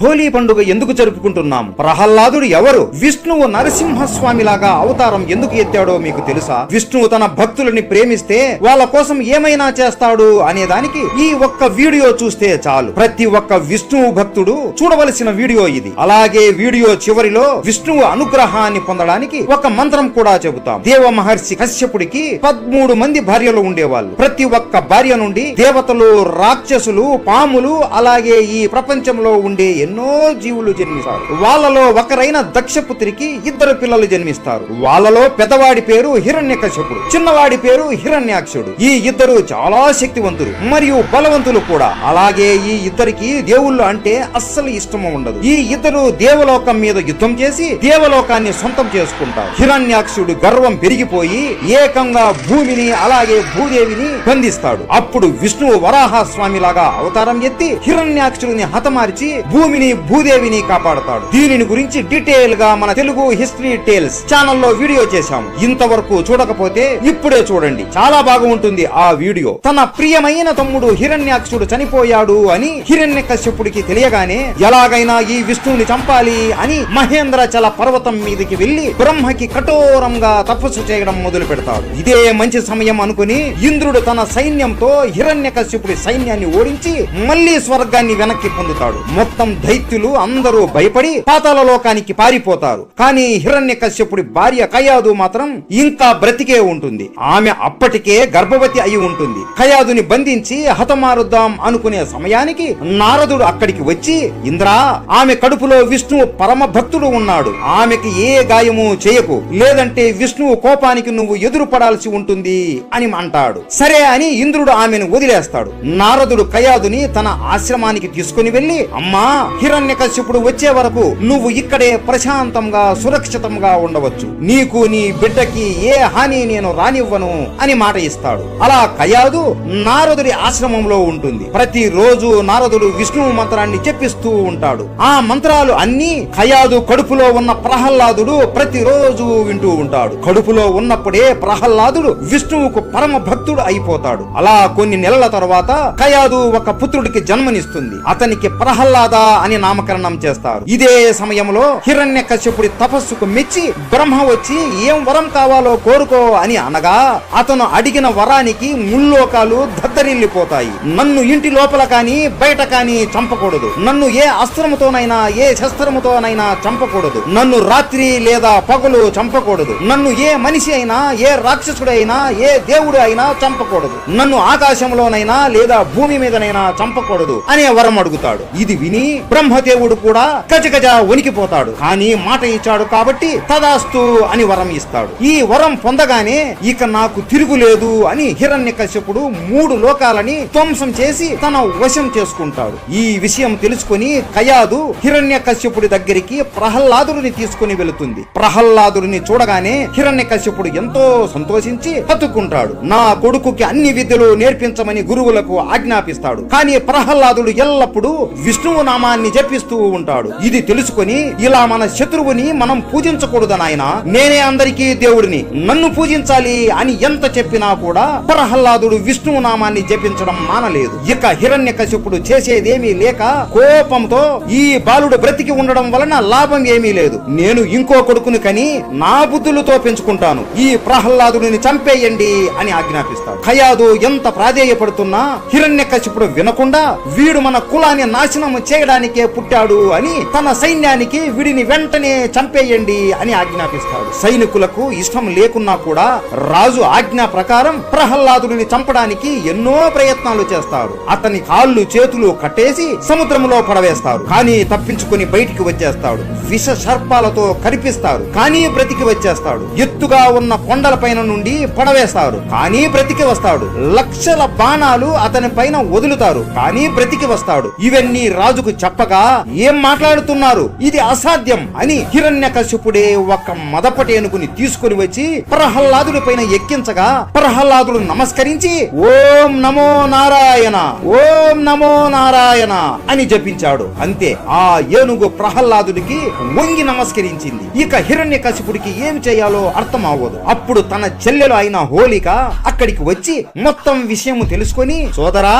హోలీ పండుగ ఎందుకు జరుపుకుంటున్నాం? ప్రహ్లాదుడు ఎవరు? విష్ణువు నరసింహస్వామిలాగా అవతారం ఎందుకు ఎత్తాడో మీకు తెలుసా? విష్ణువు తన భక్తులని ప్రేమిస్తే వాళ్ళ కోసం ఏమైనా చేస్తాడు అనే దానికి ఈ ఒక్క వీడియో చూస్తే చాలు. ప్రతి ఒక్క విష్ణువు భక్తుడు చూడవలసిన వీడియో ఇది. అలాగే వీడియో చివరిలో విష్ణువు అనుగ్రహాన్ని పొందడానికి ఒక మంత్రం కూడా చెబుతాం. దేవ మహర్షి కశ్యపుడికి పదమూడు మంది భార్యలు ఉండేవాళ్ళు. ప్రతి ఒక్క భార్య నుండి దేవతలు రాక్షసులు పాములు అలాగే ఈ ప్రపంచంలో ఉండే ఎన్నో జీవులు జన్మిస్తారు. వాళ్ళలో ఒకరైన దక్షపుత్రికి ఇద్దరు పిల్లలు జన్మిస్తారు. వాళ్ళలో పెద్దవాడి పేరు హిరణ్యకశపుడు చిన్నవాడి పేరు హిరణ్యాక్షుడు. ఈ ఇద్దరు చాలా శక్తివంతులు మరియు బలవంతులు కూడా. అలాగే ఈ ఇద్దరికి దేవుళ్ళు అంటే అస్సలు ఇష్టం ఉండదు. ఈ ఇద్దరు దేవలోకం మీద యుద్ధం చేసి దేవలోకాన్ని సొంతం చేసుకుంటారు. హిరణ్యాక్షుడు గర్వం పెరిగిపోయి ఏకంగా భూమిని అలాగే భూదేవిని బంధిస్తాడు. అప్పుడు విష్ణువు వరాహ స్వామి లాగా అవతారం ఎత్తి హిరణ్యాక్షుడిని హతమార్చి భూమి భూమిని భూదేవిని కాపాడతాడు. దీనిని గురించి డీటెయిల్గా మన తెలుగు హిస్టరీ టేల్స్ ఛానల్లో వీడియో చేశాము ఇంతవరకు చూడకపోతే ఇప్పుడే చూడండి. చాలా బాగా ఉంటుంది ఆ వీడియో. తన ప్రియమైన తమ్ముడు హిరణ్యాక్షుడు చనిపోయాడు అని హిరణ్యకశ్యపుడికి తెలియగానే ఎలాగైనా ఈ విష్ణువుని చంపాలి అని మహేంద్రచల పర్వతం మీదకి వెళ్ళి బ్రహ్మకి కఠోరంగా తపస్సు చేయడం మొదలు పెడతాడు. ఇదే మంచి సమయం అనుకుని ఇంద్రుడు తన సైన్యంతో హిరణ్యకశ్యపుడి సైన్యాన్ని ఓడించి మళ్ళీ స్వర్గాన్ని వెనక్కి పొందుతాడు. మొత్తం దైత్యులు అందరూ భయపడి పాతాల లోకానికి పారిపోతారు. కానీ హిరణ్య కశ్యపుడి భార్య కయాదు మాత్రం ఇంకా బ్రతికే ఉంటుంది. ఆమె అప్పటికే గర్భవతి అయి ఉంటుంది. కయాదుని బంధించి హతమారుద్దాం అనుకునే సమయానికి నారదుడు అక్కడికి వచ్చి ఇంద్రా ఆమె కడుపులో విష్ణువు పరమ భక్తుడు ఉన్నాడు. ఆమెకి ఏ గాయము చేయకు. లేదంటే విష్ణువు కోపానికి నువ్వు ఎదురు పడాల్సి ఉంటుంది అని అంటాడు. సరే అని ఇంద్రుడు ఆమెను వదిలేస్తాడు. నారదుడు కయాదుని తన ఆశ్రమానికి తీసుకుని వెళ్ళి అమ్మా హిరణ్యకశ్యపుడు వచ్చే వరకు నువ్వు ఇక్కడే ప్రశాంతంగా సురక్షితంగా ఉండవచ్చు. నీకు నీ బిడ్డకి ఏ హాని నేను రానివ్వను అని మాట ఇస్తాడు. అలా కయాదు నారదుడి ఆశ్రమంలో ఉంటుంది. ప్రతి రోజు నారదుడు విష్ణువు మంత్రాన్ని చెప్పిస్తూ ఉంటాడు. ఆ మంత్రాలు అన్ని కయాదు కడుపులో ఉన్న ప్రహ్లాదుడు ప్రతిరోజు వింటూ ఉంటాడు. కడుపులో ఉన్నప్పుడే ప్రహ్లాదుడు విష్ణువుకు పరమ భక్తుడు అయిపోతాడు. అలా కొన్ని నెలల తర్వాత కయాదు ఒక పుత్రుడికి జన్మనిస్తుంది. అతనికి ప్రహ్లాద అని నామకరణం చేస్తారు. ఇదే సమయంలో హిరణ్య కశ్యపుడి తపస్సుకు మెచ్చి బ్రహ్మ వచ్చి ఏం వరం కావాలో కోరుకో అని అనగా అతను అడిగిన వరానికి ముల్లోకాలు దద్దరిల్లిపోతాయి. నన్ను ఇంటి లోపల కానీ బయట కానీ చంపకూడదు. నన్ను ఏ అస్త్రముతోనైనా ఏ శస్త్రముతోనైనా చంపకూడదు. నన్ను రాత్రి లేదా పగలు చంపకూడదు. నన్ను ఏ మనిషి అయినా ఏ రాక్షసుడైనా ఏ దేవుడు అయినా చంపకూడదు. నన్ను ఆకాశంలోనైనా లేదా భూమి మీదనైనా చంపకూడదు అనే వరం అడుగుతాడు. ఇది విని బ్రహ్మదేవుడు కూడా గజగజ వణికిపోతాడు. కానీ మాట ఇచ్చాడు కాబట్టి తదాస్తు అని వరం ఇస్తాడు. ఈ వరం పొందగానే ఇక నాకు తిరుగులేదు అని హిరణ్యకశ్యపుడు మూడు లోకాలని ధ్వంసం చేసి తన వశం చేసుకుంటాడు. ఈ విషయం తెలుసుకుని కయాదు హిరణ్యకశ్యపుడి దగ్గరికి ప్రహ్లాదుడిని తీసుకుని వెళుతుంది. ప్రహ్లాదుడిని చూడగానే హిరణ్యకశ్యపుడు ఎంతో సంతోషించి హత్తుకుంటాడు. నా కొడుకుకి అన్ని విద్యలు నేర్పించమని గురువులకు ఆజ్ఞాపిస్తాడు. కానీ ప్రహ్లాదుడు ఎల్లప్పుడూ విష్ణువు నామాన్ని జపిస్తూ ఉంటాడు. ఇది తెలుసుకొని ఇలా మన శత్రువుని మనం పూజించకూడదు నాయన. నేనే అందరికీ దేవుడిని. నన్ను పూజించాలి అని ఎంత చెప్పినా కూడా ప్రహ్లాదుడు విష్ణువు నామాన్ని జపించడం మానలేదు. ఇక హిరణ్య కశ్యపుడు చేసేదేమీ లేక కోపంతో ఈ బాలుడు బ్రతికి ఉండడం వలన లాభం ఏమీ లేదు. నేను ఇంకో కొడుకుని కని నా బుద్ధులతో పెంచుకుంటాను ఈ ప్రహ్లాదుడిని చంపేయండి అని ఆజ్ఞాపిస్తాడు. ఖయాదు ఎంత ప్రాధేయపడుతున్నా హిరణ్య కశ్యపుడు వినకుండా వీడు మన కులాన్ని నాశనం చేయడానికి పుట్టాడు అని తన సైన్యానికి వీడిని వెంటనే చంపేయండి అని ఆజ్ఞాపిస్తాడు. సైనికులకు ఇష్టం లేకున్నా కూడా రాజు ఆజ్ఞ ప్రకారం ప్రహ్లాదుడిని చంపడానికి ఎన్నో ప్రయత్నాలు చేస్తారు. అతని కాళ్ళు చేతులు కట్టేసి సముద్రంలో పడవేస్తారు. కానీ తప్పించుకుని బయటికి వచ్చేస్తాడు. విష సర్పాలతో కరిపిస్తారు. కానీ బ్రతికి వచ్చేస్తాడు. ఎత్తుగా ఉన్న కొండల పైన నుండి పడవేస్తారు. కానీ బ్రతికి వస్తాడు. లక్షల బాణాలు అతని పైన వదులుతారు. కానీ బ్రతికి వస్తాడు. ఇవన్నీ రాజుకు చెప్ప చెప్పగా ఏం మాట్లాడుతున్నారు? ఇది అసాధ్యం అని హిరణ్య కశ్యపుడే ఒక మదపటేనుకుని తీసుకుని వచ్చి ప్రహ్లాదుడి పైన ఎక్కించగా ప్రహ్లాదుడు నమస్కరించి ఓం నమో నారాయణ ఓం నమో నారాయణ అని జపించాడు. అంతే ఆ ఏనుగు ప్రహ్లాదుడికి వంగి నమస్కరించింది. ఇక హిరణ్య కశిపుడికి ఏం చేయాలో అర్థం అవ్వదు అప్పుడు తన చెల్లెలు అయిన హోలిక అక్కడికి వచ్చి మొత్తం విషయము తెలుసుకొని సోదరా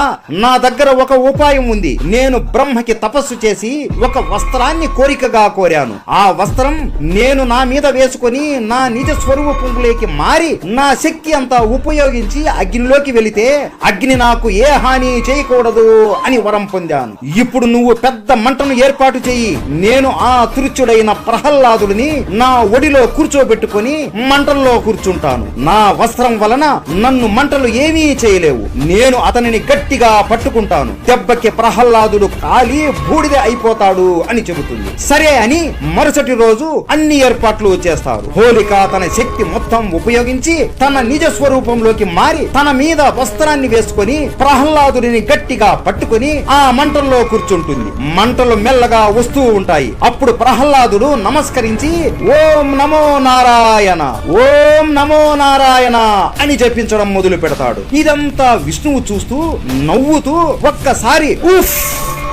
నా దగ్గర ఒక ఉపాయం ఉంది. నేను బ్రహ్మకి తపస్సు తపస్సు చేసి ఒక వస్త్రాన్ని కోరికగా కోరాను. ఆ వస్త్రం నేను నా మీద వేసుకొని నా నిజ స్వరూపంలోకి మారి నా శక్తి అంతా ఉపయోగించి అగ్నిలోకి వెళితే అగ్ని నాకు ఏ హాని చేయకూడదు అని వరం పొందాను. ఇప్పుడు నువ్వు పెద్ద మంటను ఏర్పాటు చేయి. నేను ఆ తురుచుడైన ప్రహ్లాదుడిని నా ఒడిలో కూర్చోబెట్టుకొని మంటల్లో కూర్చుంటాను. నా వస్త్రం వలన నన్ను మంటలు ఏమీ చేయలేవు. నేను అతనిని గట్టిగా పట్టుకుంటాను. దెబ్బకి ప్రహ్లాదుడు కాలి బూడిద అయిపోతాడు అని చెబుతుంది. సరే అని మరుసటి రోజు అన్ని ఏర్పాట్లు చేస్తారు. హోలిక తన శక్తి మొత్తం ఉపయోగించి తన నిజ స్వరూపంలోకి మారి తన మీద వస్త్రాన్ని వేసుకొని ప్రహ్లాదుడిని గట్టిగా పట్టుకొని ఆ మంటల్లో కూర్చుంటుంది. మంటలు మెల్లగా వస్తూ ఉంటాయి. అప్పుడు ప్రహ్లాదుడు నమస్కరించి ఓం నమో నారాయణ ఓం నమో నారాయణ అని జపించడం మొదలు పెడతాడు ఇదంతా విష్ణువు చూస్తూ నవ్వుతూ ఒక్కసారి ఉఫ్!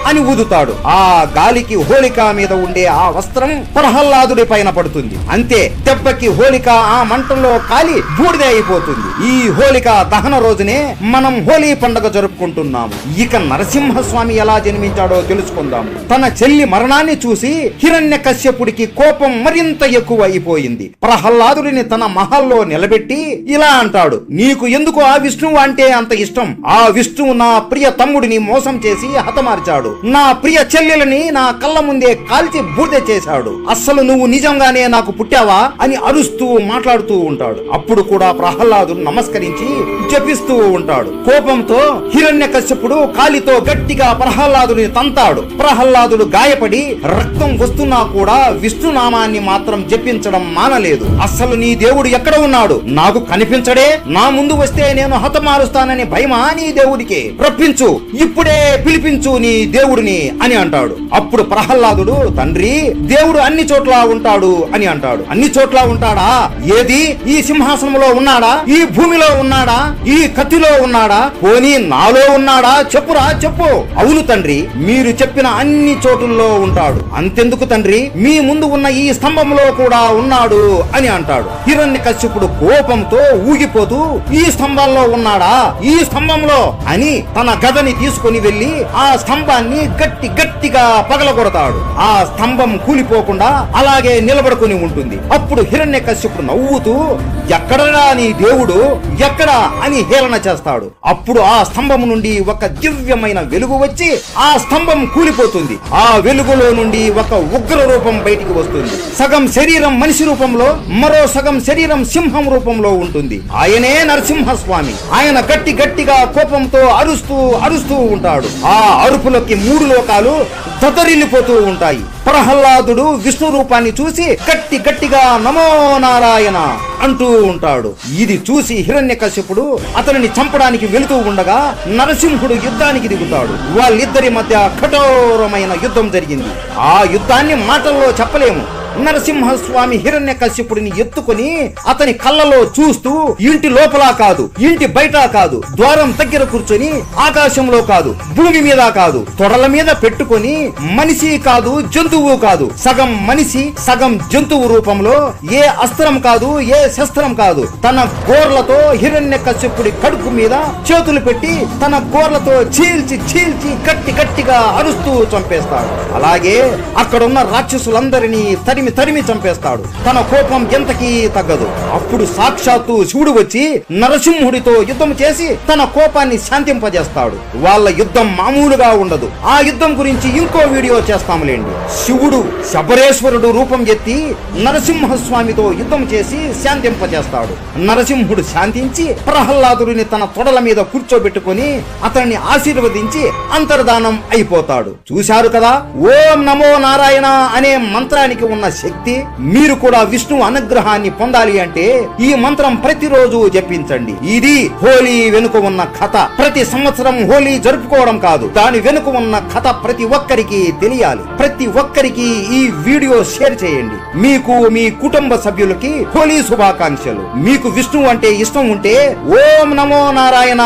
అని ఊదుతాడు. ఆ గాలికి హోళిక మీద ఉండే ఆ వస్త్రం ప్రహ్లాదుడి పైన పడుతుంది. అంతే దెబ్బకి హోలిక ఆ మంటల్లో కాలి బూడిద అయిపోతుంది. ఈ హోళిక దహన రోజునే మనం హోలీ పండుగ జరుపుకుంటున్నాము. ఇక నరసింహస్వామి ఎలా జన్మించాడో తెలుసుకుందాము. తన చెల్లి మరణాన్ని చూసి హిరణ్య కశ్యపుడికి కోపం మరింత ఎక్కువ అయిపోయింది ప్రహ్లాదుడిని తన మహల్లో నిలబెట్టి ఇలా అంటాడు నీకు ఎందుకు ఆ విష్ణువు అంటే అంత ఇష్టం? ఆ విష్ణువు నా ప్రియ తమ్ముడిని మోసం చేసి హతమార్చాడు. నా ప్రియ చెల్లెలని నా కళ్ళ ముందే కాల్చి బూడిద చేశాడు. అస్సలు నువ్వు నిజంగానే నాకు పుట్టావా అని అరుస్తూ మాట్లాడుతూ ఉంటాడు. అప్పుడు కూడా ప్రహ్లాదుడు నమస్కరించి జపిస్తూ ఉంటాడు. కోపంతో హిరణ్య కశ్యపుడు కాలితో గట్టిగా ప్రహ్లాదుని తంతాడు. ప్రహ్లాదుడు గాయపడి రక్తం వస్తున్నా కూడా విష్ణునామాన్ని మాత్రం జపించడం మానలేదు. అస్సలు నీ దేవుడు ఎక్కడ ఉన్నాడు? నాకు కనిపించడే? నా ముందు వస్తే నేను హతమారుస్తానని భయమా నీ దేవుడికి? రప్పించు ఇప్పుడే పిలిపించు నీ దేవుడిని అని అంటాడు. అప్పుడు ప్రహ్లాదుడు తండ్రి దేవుడు అన్ని చోట్ల ఉంటాడు అని అంటాడు. అన్ని చోట్ల ఉంటాడా? ఏది? ఈ సింహాసనంలో ఉన్నాడా? ఈ భూమిలో ఉన్నాడా? ఈ కత్తిలో ఉన్నాడా? పోనీ నాలో ఉన్నాడా? చెప్పురా చెప్పు. అవును తండ్రి మీరు చెప్పిన అన్ని చోటుల్లో ఉంటాడు. అంతెందుకు తండ్రి? మీ ముందు ఉన్న ఈ స్తంభంలో కూడా ఉన్నాడు అని అంటాడు. హిరణ్య కశ్యపుడు కోపంతో ఊగిపోతూ ఈ స్తంభంలో ఉన్నాడా? ఈ స్తంభంలో? అని తన గదని తీసుకొని వెళ్ళి ఆ స్తంభాన్ని గట్టి గట్టిగా పగలగొడతాడు. ఆ స్తంభం కూలిపోకుండా అలాగే నిలబడుకొని ఉంటుంది. అప్పుడు హిరణ్య కశ్యపుడు నవ్వుతూ ఎక్కడరా నీ దేవుడు? ఎక్కడ? అని హేళన చేస్తాడు. అప్పుడు ఆ స్తంభం నుండి ఒక దివ్యమైన వెలుగు వచ్చి ఆ స్తంభం కూలిపోతుంది. ఆ వెలుగులో నుండి ఒక ఉగ్ర రూపం బయటికి వస్తుంది. సగం శరీరం మనిషి రూపంలో మరో సగం శరీరం సింహం రూపంలో ఉంటుంది. ఆయనే నరసింహస్వామి. ఆయన గట్టి గట్టిగా కోపంతో అరుస్తూ అరుస్తూ ఉంటాడు. ఆ అరుపులకి మూడు లోకాలు దదరిల్లిపోతూ ఉంటాయి. ప్రహ్లాదుడు విష్ణు రూపాన్ని చూసి గట్టి గట్టిగా నమో నారాయణ అంటూ ఉంటాడు. ఇది చూసి హిరణ్యకశ్యపుడు అతనిని చంపడానికి వెళుతూ ఉండగా నరసింహుడు యుద్ధానికి దిగుతాడు. వాళ్ళిద్దరి మధ్య కఠోరమైన యుద్ధం జరిగింది. ఆ యుద్ధాన్ని మాటల్లో చెప్పలేము. నరసింహస్వామి హిరణ్య కశ్యపుడిని ఎత్తుకొని అతని కళ్ళలో చూస్తూ ఇంటి లోపల కాదు ఇంటి బయట కాదు ద్వారం దగ్గర కూర్చొని ఆకాశంలో కాదు భూమి మీద కాదు తొడల మీద పెట్టుకొని మనిషి కాదు జంతువు కాదు సగం మనిషి సగం జంతువు రూపంలో ఏ అస్త్రం కాదు ఏ శస్త్రం కాదు తన గోర్లతో హిరణ్య కశ్యపుడి కడుపు మీద చేతులు పెట్టి తన గోర్లతో చీల్చి చీల్చి గట్టి గట్టిగా అరుస్తూ చంపేస్తాడు. అలాగే అక్కడున్న రాక్షసులందరినీ తరిమి తరిమి చంపేస్తాడు. తన కోపం ఎంతకీ తగ్గదు. అప్పుడు సాక్షాత్తు శివుడు వచ్చి నరసింహుడితో యుద్ధం చేసి తన కోపాన్ని శాంతింపజేస్తాడు. వాళ్ళ యుద్ధం మామూలుగా ఉండదు. ఆ యుద్ధం గురించి ఇంకో వీడియో చేస్తాములేండి శివుడు శబరేశ్వరుడు రూపం ఎత్తి నరసింహస్వామితో యుద్ధం చేసి శాంతింపజేస్తాడు. నరసింహుడు శాంతించి ప్రహ్లాదుడిని తన తొడల మీద కూర్చోబెట్టుకొని అతన్ని ఆశీర్వదించి అంతర్ధానం అయిపోతాడు. చూశారు కదా? ఓం నమో నారాయణ అనే మంత్రానికి ఉన్న శక్తి మీరు కూడా విష్ణు అనుగ్రహాన్ని పొందాలి అంటే ఈ మంత్రం ప్రతిరోజు జపించండి. ఇది హోలీ వెనుక ఉన్న కథ. ప్రతి సంవత్సరం హోలీ జరుపుకోవడం కాదు. దాని వెనుక ఉన్న కథ ప్రతి ఒక్కరికి తెలియాలి. ప్రతి ఒక్కరికి ఈ వీడియో షేర్ చేయండి. మీకు మీ కుటుంబ సభ్యులకి హోలీ శుభాకాంక్షలు. మీకు విష్ణు అంటే ఇష్టం ఉంటే ఓం నమో నారాయణ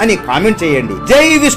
అని కామెంట్ చేయండి. జై విష్ణు.